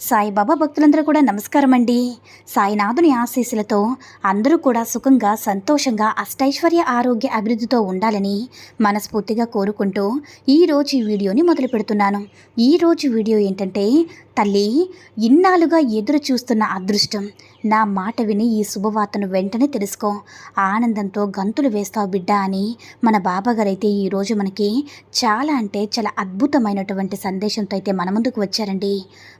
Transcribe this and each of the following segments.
సాయిబాబా భక్తులందరూ కూడా నమస్కారం అండి సాయినాథుని ఆశీస్సులతో అందరూ కూడా సుఖంగా సంతోషంగా అష్టైశ్వర్య ఆరోగ్య అభివృద్ధితో ఉండాలని మనస్ఫూర్తిగా కోరుకుంటూ ఈరోజు ఈ వీడియోని మొదలు పెడుతున్నాను. ఈరోజు వీడియో ఏంటంటే తల్లి ఇన్నాళ్ళుగా ఎదురు చూస్తున్న అదృష్టం. నా మాట విని ఈ శుభవార్తను వెంటనే తెలుసుకో. ఆనందంతో గంతులు వేస్తావు బిడ్డ అని మన బాబాగారైతే ఈరోజు మనకి చాలా అంటే చాలా అద్భుతమైనటువంటి సందేశంతో అయితే మన ముందుకు వచ్చారండి.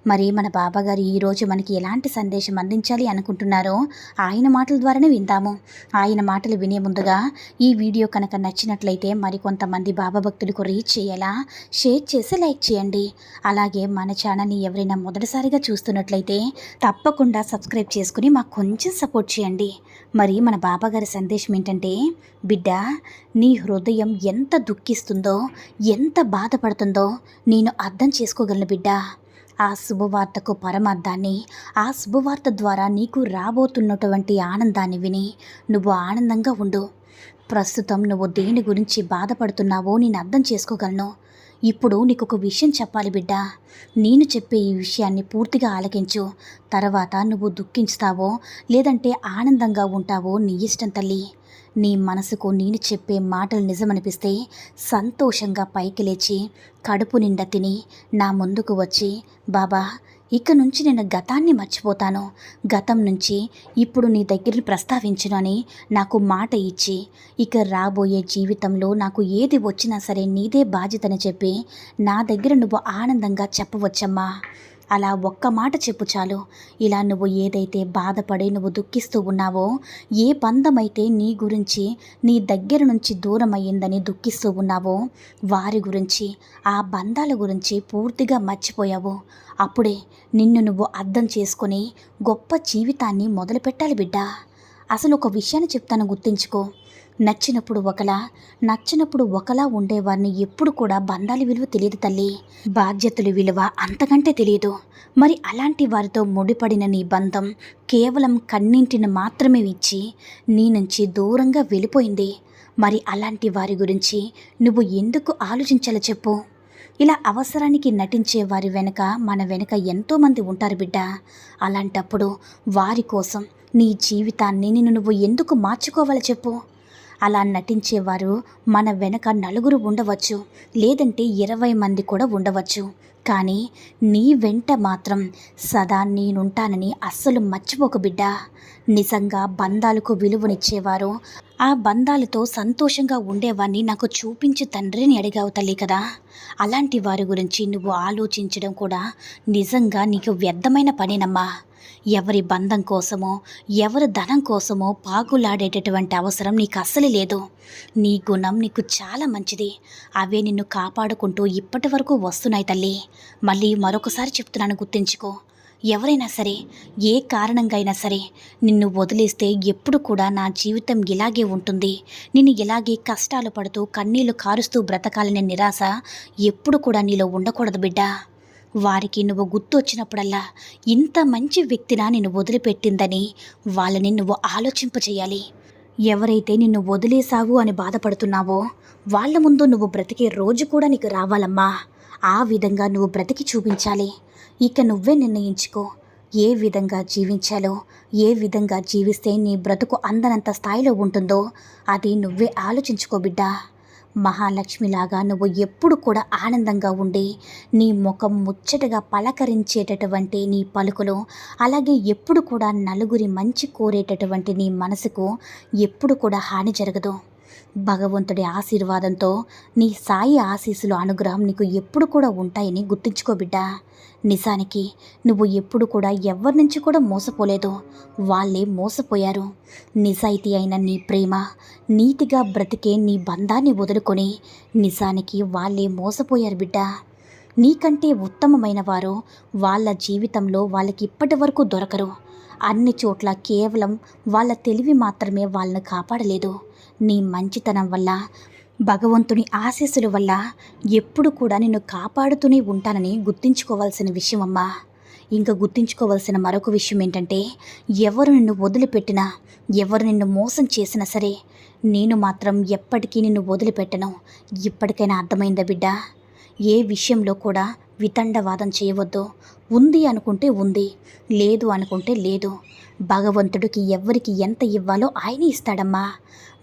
మరి మన బాబాగారు ఈరోజు మనకి ఎలాంటి సందేశం అందించాలి అనుకుంటున్నారో ఆయన మాటల ద్వారానే విందాము. ఆయన మాటలు వినే ముందుగా ఈ వీడియో కనుక నచ్చినట్లయితే మరికొంతమంది బాబా భక్తులకు రీచ్ చేయాలా షేర్ చేసి లైక్ చేయండి. అలాగే మన ఛానల్ని ఎవరైనా మొదటిసారిగా చూస్తున్నట్లయితే తప్పకుండా సబ్స్క్రైబ్ చేసుకుని మాకు కొంచెం సపోర్ట్ చేయండి. మరి మన బాబాగారి సందేశం ఏంటంటే బిడ్డ నీ హృదయం ఎంత దుఃఖిస్తుందో ఎంత బాధపడుతుందో నేను అర్థం చేసుకోగలను బిడ్డ. ఆ శుభవార్తకు పరమార్థాన్ని ఆ శుభవార్త ద్వారా నీకు రాబోతున్నటువంటి ఆనందాన్ని విని నువ్వు ఆనందంగా ఉండు. ప్రస్తుతం నువ్వు దేని గురించి బాధపడుతున్నావో నేను అర్థం చేసుకోగలను. ఇప్పుడు నీకు ఒక విషయం చెప్పాలి బిడ్డ. నేను చెప్పే ఈ విషయాన్ని పూర్తిగా ఆలకించు. తర్వాత నువ్వు దుఃఖించుతావో లేదంటే ఆనందంగా ఉంటావో నీ ఇష్టం తల్లి. నీ మనసుకు నేను చెప్పే మాటలు నిజమనిపిస్తే సంతోషంగా పైకి లేచి కడుపు నిండా తిని నా ముందుకు వచ్చి బాబా ఇక నుంచి నేను గతాన్ని మర్చిపోతాను. గతం నుంచి ఇప్పుడు నీ దగ్గర ప్రస్తావించును అని నాకు మాట ఇచ్చి ఇక రాబోయే జీవితంలో నాకు ఏది వచ్చినా సరే నీదే బాధ్యతని చెప్పి నా దగ్గర నువ్వు ఆనందంగా చెప్పవచ్చమ్మా. అలా ఒక్క మాట చెప్పు చాలు. ఇలా నువ్వు ఏదైతే బాధపడి నువ్వు దుఃఖిస్తూ ఉన్నావో ఏ బంధమైతే నీ గురించి నీ దగ్గర నుంచి దూరం అయ్యిందని దుఃఖిస్తూ ఉన్నావో వారి గురించి ఆ బంధాల గురించి పూర్తిగా మర్చిపోయావు. అప్పుడే నిన్ను నువ్వు అర్థం చేసుకొని గొప్ప జీవితాన్ని మొదలుపెట్టాలి బిడ్డా. అసలు ఒక విషయాన్ని చెప్తాను గుర్తుంచుకో. నచ్చినప్పుడు ఒకలా నచ్చినప్పుడు ఒకలా ఉండేవారిని ఎప్పుడు కూడా బంధాల విలువ తెలియదు తల్లి. బాధ్యతలు విలువ అంతకంటే తెలియదు. మరి అలాంటి వారితో ముడిపడిన నీ బంధం కేవలం కన్నింటిని మాత్రమే ఇచ్చి నీ నుంచి దూరంగా వెళ్ళిపోయింది. మరి అలాంటి వారి గురించి నువ్వు ఎందుకు ఆలోచించాలో చెప్పు. ఇలా అవసరానికి నటించే వారి వెనుక మన వెనుక ఎంతోమంది ఉంటారు బిడ్డ. అలాంటప్పుడు వారి కోసం నీ జీవితాన్ని నిన్ను నువ్వు ఎందుకు మార్చుకోవాలి చెప్పు. అలా నటించేవారు మన వెనక నలుగురు ఉండవచ్చు లేదంటే ఇరవై మంది కూడా ఉండవచ్చు. కానీ నీ వెంట మాత్రం సదా నేనుంటానని అస్సలు మర్చిపోక బిడ్డ. నిజంగా బంధాలకు విలువనిచ్చేవారు ఆ బంధాలతో సంతోషంగా ఉండేవాడిని నాకు చూపించి తండ్రిని అడిగావు తల్లి కదా. అలాంటి వారి గురించి నువ్వు ఆలోచించడం కూడా నిజంగా నీకు వ్యర్థమైన పనేనమ్మా. ఎవరి బంధం కోసమో ఎవరి ధనం కోసమో పాకులాడేటటువంటి అవసరం నీకు అస్సలు లేదు. నీ గుణం నీకు చాలా మంచిది. అవే నిన్ను కాపాడుకుంటూ ఇప్పటి వరకు వస్తున్నాయి తల్లి. మళ్ళీ మరొకసారి చెప్తున్నాను గుర్తించుకో. ఎవరైనా సరే ఏ కారణంగా అయినా సరే నిన్ను వదిలేస్తే ఎప్పుడు కూడా నా జీవితం ఇలాగే ఉంటుంది. నిన్ను ఇలాగే కష్టాలు పడుతూ కన్నీళ్ళు కారుస్తూ బ్రతకాలనే నిరాశ ఎప్పుడు కూడా నీలో ఉండకూడదు బిడ్డ. వారికి నువ్వు గుర్తొచ్చినప్పుడల్లా ఇంత మంచి వ్యక్తినా నిన్ను వదిలిపెట్టిందని వాళ్ళని నువ్వు ఆలోచింపచేయాలి ఎవరైతే నిన్ను వదిలేశావు అని బాధపడుతున్నావో వాళ్ళ ముందు నువ్వు బ్రతికే రోజు కూడా నీకు రావాలమ్మా. ఆ విధంగా నువ్వు బ్రతికి చూపించాలి. ఇక నువ్వే నిర్ణయించుకో. ఏ విధంగా జీవించాలో ఏ విధంగా జీవిస్తే నీ బ్రతుకు అందనంత స్థాయిలో ఉంటుందో అది నువ్వే ఆలోచించుకో బిడ్డా. మహాలక్ష్మిలాగా నువ్వు ఎప్పుడు కూడా ఆనందంగా ఉండి నీ ముఖం ముచ్చటగా పలకరించేటటువంటి నీ పలుకులు అలాగే ఎప్పుడు కూడా నలుగురి మంచి కోరేటటువంటి నీ మనసుకు ఎప్పుడు కూడా హాని జరగదు. భగవంతుడి ఆశీర్వాదంతో నీ సాయి ఆశీస్సులు అనుగ్రహం నీకు ఎప్పుడు కూడా ఉంటాయని గుర్తుంచుకో బిడ్డా. నిజానికి నువ్వు ఎప్పుడు కూడా ఎవరి నుంచి కూడా మోసపోలేదు. వాళ్ళే మోసపోయారు. నిజాయితీ అయిన నీ ప్రేమ నీతిగా బ్రతికే నీ బంధాన్ని వదులుకొని నిజానికి వాళ్ళే మోసపోయారు బిడ్డ. నీకంటే ఉత్తమమైన వారు వాళ్ళ జీవితంలో వాళ్ళకి ఇప్పటి వరకు దొరకరు. అన్ని చోట్ల కేవలం వాళ్ళ తెలివి మాత్రమే వాళ్ళని కాపాడలేదు. నీ మంచితనం వల్ల భగవంతుని ఆశీస్సుల వల్ల ఎప్పుడు కూడా నిన్ను కాపాడుతూనే ఉంటానని గుర్తుంచుకోవాల్సిన విషయం అమ్మా ఇంకా గుర్తించుకోవాల్సిన మరొక విషయం ఏంటంటే ఎవరు నిన్ను వదిలిపెట్టినా ఎవరు నిన్ను మోసం చేసినా సరే నేను మాత్రం ఎప్పటికీ నిన్ను వదిలిపెట్టను. ఇప్పటికైనా అర్థమైందా బిడ్డ? ఏ విషయంలో కూడా వితండవాదం చేయవద్దు. ఉంది అనుకుంటే ఉంది లేదు అనుకుంటే లేదు. భగవంతుడికి ఎవరికి ఎంత ఇవ్వాలో ఆయన ఇస్తాడమ్మా.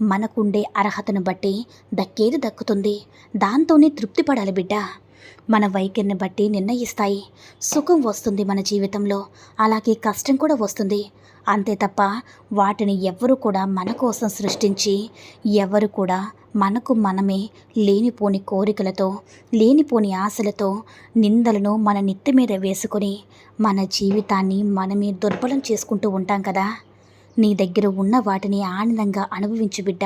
మనకుండే అర్హతను బట్టి దక్కేది దక్కుతుంది. దాంతోనే తృప్తి పడాలి బిడ్డ. మన వైఖరిని బట్టి నిర్ణయిస్తాయి. సుఖం వస్తుంది మన జీవితంలో. అలాగే కష్టం కూడా వస్తుంది. అంతే తప్ప వాటిని ఎవ్వరు కూడా మన కోసం సృష్టించి ఎవరు కూడా మనకు మనమే లేనిపోని కోరికలతో లేనిపోని ఆశలతో నిందలను మన నెత్తి మీద వేసుకొని మన జీవితాన్ని మనమే దుర్బలం చేసుకుంటూ ఉంటాం కదా. నీ దగ్గర ఉన్న వాటిని ఆనందంగా అనుభవించు బిడ్డ.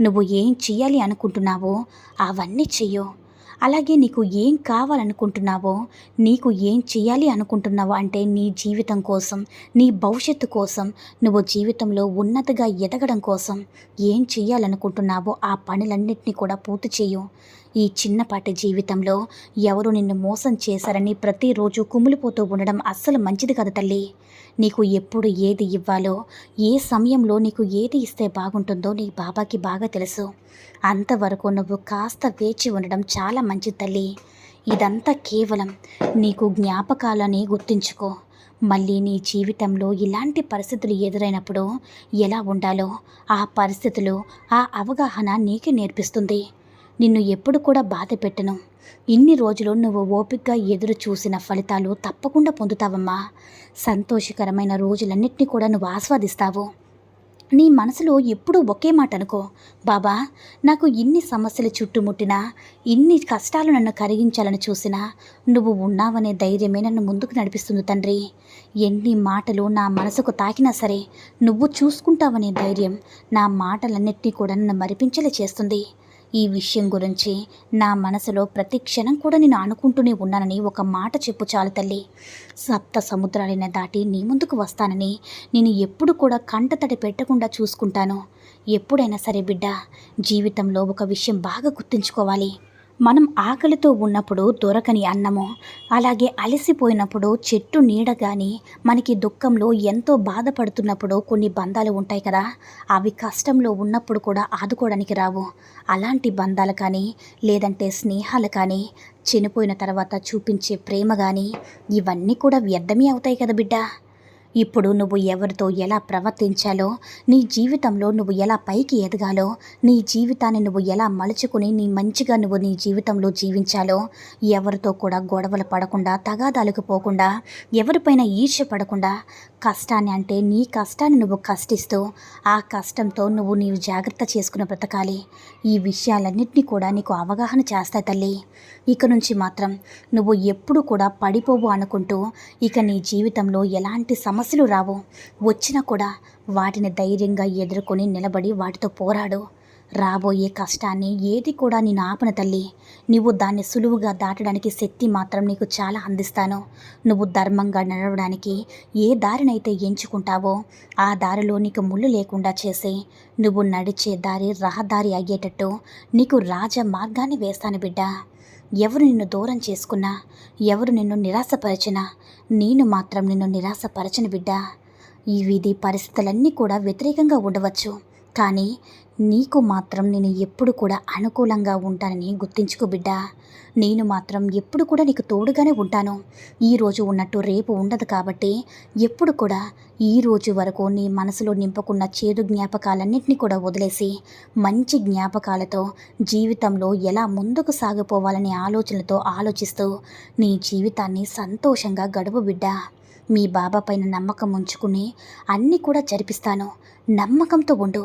నువ్వు ఏం చేయాలి అనుకుంటున్నావో అవన్నీ చెయ్యు. అలాగే నీకు ఏం కావాలనుకుంటున్నావో నీకు ఏం చేయాలి అనుకుంటున్నావో అంటే నీ జీవితం కోసం నీ భవిష్యత్తు కోసం నువ్వు జీవితంలో ఉన్నతగా ఎదగడం కోసం ఏం చేయాలనుకుంటున్నావో ఆ పనులన్నింటినీ కూడా పూర్తి చేయు ఈ చిన్నపాటి జీవితంలో ఎవరు నిన్ను మోసం చేశారని ప్రతిరోజు కుమిలిపోతూ ఉండడం అస్సలు మంచిది కదా తల్లి. నీకు ఎప్పుడు ఏది ఇవ్వాలో ఏ సమయంలో నీకు ఏది ఇస్తే బాగుంటుందో నీ బాబాకి బాగా తెలుసు. అంతవరకు నువ్వు కాస్త వేచి ఉండడం చాలా మంచి తల్లి. ఇదంతా కేవలం నీకు జ్ఞాపకాలని గుర్తుంచుకో. మళ్ళీ నీ జీవితంలో ఇలాంటి పరిస్థితులు ఎదురైనప్పుడు ఎలా ఉండాలో ఆ పరిస్థితులు ఆ అవగాహన నీకే నేర్పిస్తుంది. నిన్ను ఎప్పుడు కూడా బాధ పెట్టను. ఇన్ని రోజులు నువ్వు ఓపికగా ఎదురు చూసిన ఫలితాలు తప్పకుండా పొందుతావమ్మా. సంతోషకరమైన రోజులన్నింటినీ కూడా నువ్వు ఆస్వాదిస్తావు. నీ మనసులో ఎప్పుడూ ఒకే మాట అనుకో. బాబా నాకు ఇన్ని సమస్యలు చుట్టుముట్టినా ఇన్ని కష్టాలు నన్ను కరిగించాలని చూసినా నువ్వు ఉన్నావనే ధైర్యమే నన్ను ముందుకు నడిపిస్తుంది తండ్రి. ఎన్ని మాటలు నా మనసుకు తాకినా సరే నువ్వు చూసుకుంటావనే ధైర్యం నా మాటలన్నింటినీ కూడా నన్ను మరిపించేలా చేస్తుంది. ఈ విషయం గురించి నా మనసులో ప్రతి క్షణం కూడా నేను అనుకుంటూనే ఉన్నానని ఒక మాట చెప్పు చాలు తల్లి. సప్త సముద్రాలైన దాటి నీ ముందుకు వస్తానని నేను ఎప్పుడు కూడా కంటతడి పెట్టకుండా చూసుకుంటాను. ఎప్పుడైనా సరే బిడ్డ జీవితంలో ఒక విషయం బాగా గుర్తుంచుకోవాలి. మనం ఆకలితో ఉన్నప్పుడు దొరకని అన్నము అలాగే అలసిపోయినప్పుడు చెట్టు నీడ కానీ మనకి దుఃఖంలో ఎంతో బాధపడుతున్నప్పుడు కొన్ని బంధాలు ఉంటాయి కదా అవి కష్టంలో ఉన్నప్పుడు కూడా ఆదుకోవడానికి రావు. అలాంటి బంధాలు కానీ లేదంటే స్నేహాలు కానీ చనిపోయిన తర్వాత చూపించే ప్రేమ కానీ ఇవన్నీ కూడా వ్యర్థమే అవుతాయి కదా బిడ్డ. ఇప్పుడు నువ్వు ఎవరితో ఎలా ప్రవర్తించాలో నీ జీవితంలో నువ్వు ఎలా పైకి ఎదగాలో నీ జీవితాన్ని నువ్వు ఎలా మలుచుకుని నీ మంచిగా నువ్వు నీ జీవితంలో జీవించాలో ఎవరితో కూడా గొడవలు పడకుండా తగాదాలకు పోకుండా ఎవరిపైన ఈర్ష్య పడకుండా కష్టాన్ని అంటే నీ కష్టాన్ని నువ్వు కష్టిస్తూ ఆ కష్టంతో నువ్వు నీవు జాగ్రత్త చేసుకుని బ్రతకాలి. ఈ విషయాలన్నింటినీ కూడా నీకు అవగాహన చేస్తాయి తల్లి. ఇక నుంచి మాత్రం నువ్వు ఎప్పుడు కూడా పడిపోవు అనుకుంటూ ఇక నీ జీవితంలో ఎలాంటి సమస్య సమస్యలు రావు. వచ్చినా కూడా వాటిని ధైర్యంగా ఎదుర్కొని నిలబడి వాటితో పోరాడు. రాబోయే కష్టాన్ని ఏది కూడా నేను ఆపన తల్లి. నువ్వు దాన్ని సులువుగా దాటడానికి శక్తి మాత్రం నీకు చాలా అందిస్తాను. నువ్వు ధర్మంగా నడవడానికి ఏ దారినైతే ఎంచుకుంటావో ఆ దారిలో నీకు ముళ్ళు లేకుండా చేసి నువ్వు నడిచే దారి రహదారి అయ్యేటట్టు నీకు రాజ మార్గాన్ని వేస్తాను బిడ్డ. ఎవరు నిన్ను దూరం చేసుకున్నా? ఎవరు నిన్ను నిరాశపరచినా? నేను మాత్రం నిన్ను నిరాశపరచని బిడ్డ. ఈ విధి పరిస్థితులన్నీ కూడా వ్యతిరేకంగా ఉండవచ్చు. కానీ నీకు మాత్రం నేను ఎప్పుడు కూడా అనుకూలంగా ఉంటానని గుర్తించుకో బిడ్డ. నేను మాత్రం ఎప్పుడు కూడా నీకు తోడుగానే ఉంటాను. ఈ రోజు ఉన్నట్టు రేపు ఉండదు కాబట్టి ఎప్పుడు కూడా ఈ రోజు వరకు నీ మనసులో నింపుకున్న చేదు జ్ఞాపకాలన్నింటినీ కూడా వదిలేసి మంచి జ్ఞాపకాలతో జీవితంలో ఎలా ముందుకు సాగిపోవాలనే ఆలోచనలతో ఆలోచిస్తూ నీ జీవితాన్ని సంతోషంగా గడువు బిడ్డ. మీ బాబా పైన నమ్మకం ఉంచుకుని అన్నీ కూడా జరిపిస్తాను. నమ్మకంతో ఉండు.